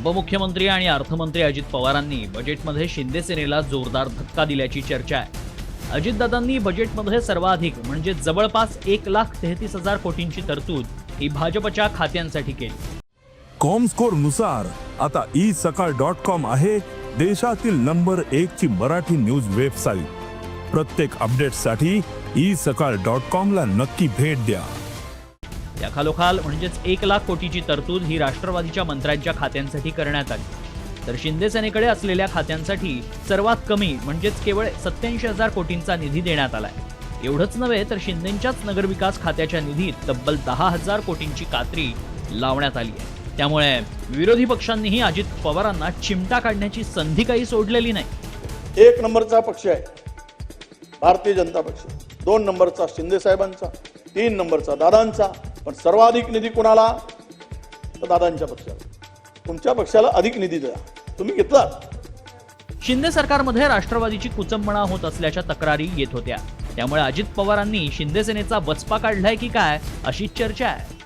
उपमुख्यमंत्री आणि अर्थमंत्री अजित पवारांनी बजेटमध्ये शिंदेसेनेला जोरदार धक्का दिल्याची चर्चा आहे. अजितदादांनी बजेटमध्ये सर्वाधिक म्हणजे जवळपास एक लाख तेहतीस हजार कोटींची तरतूद ही भाजपच्या खात्यांसाठी केली. कॉमस्कोरनुसार आता ई सकाळ डॉट कॉम आहे देशातील नंबर एक ची मराठी न्यूज वेबसाईट प्रत्येक अपडेटसाठी ई सकाळ डॉट कॉम ला नक्की भेट द्या. त्याखालोखाल म्हणजेच एक लाख कोटीची तरतूद ही राष्ट्रवादीच्या मंत्र्यांच्या खात्यांसाठी करण्यात आली. तर शिंदे सेनेकडे असलेल्या खात्यांसाठी सर्वात कमी म्हणजेच केवळ सत्याऐंशी हजार कोटींचा निधी देण्यात आलाय. एवढंच नव्हे तर शिंदेच्याच नगरविकास खात्याच्या निधीत तब्बल दहा हजार कोटींची कात्री लावण्यात आली आहे. त्यामुळे विरोधी पक्षांनीही अजित पवारांना चिमटा काढण्याची संधी काही सोडलेली नाही. एक नंबरचा पक्ष आहे. भारतीय जनता पक्ष. दोन नंबरचा शिंदे साहेबांचा तीन नंबरचा दादांचा पण सर्वाधिक निधी कुणाला? तर दादांच्या पक्षाला. तुमच्या पक्षाला अधिक निधी द्या. तुम्ही घेतला? शिंदे सरकारमध्ये राष्ट्रवादीची कुचंबणा होत असल्याच्या तक्रारी येत होत्या. त्यामुळे अजित पवारांनी शिंदे सेनेचा काढलाय की काय अशी चर्चा आहे.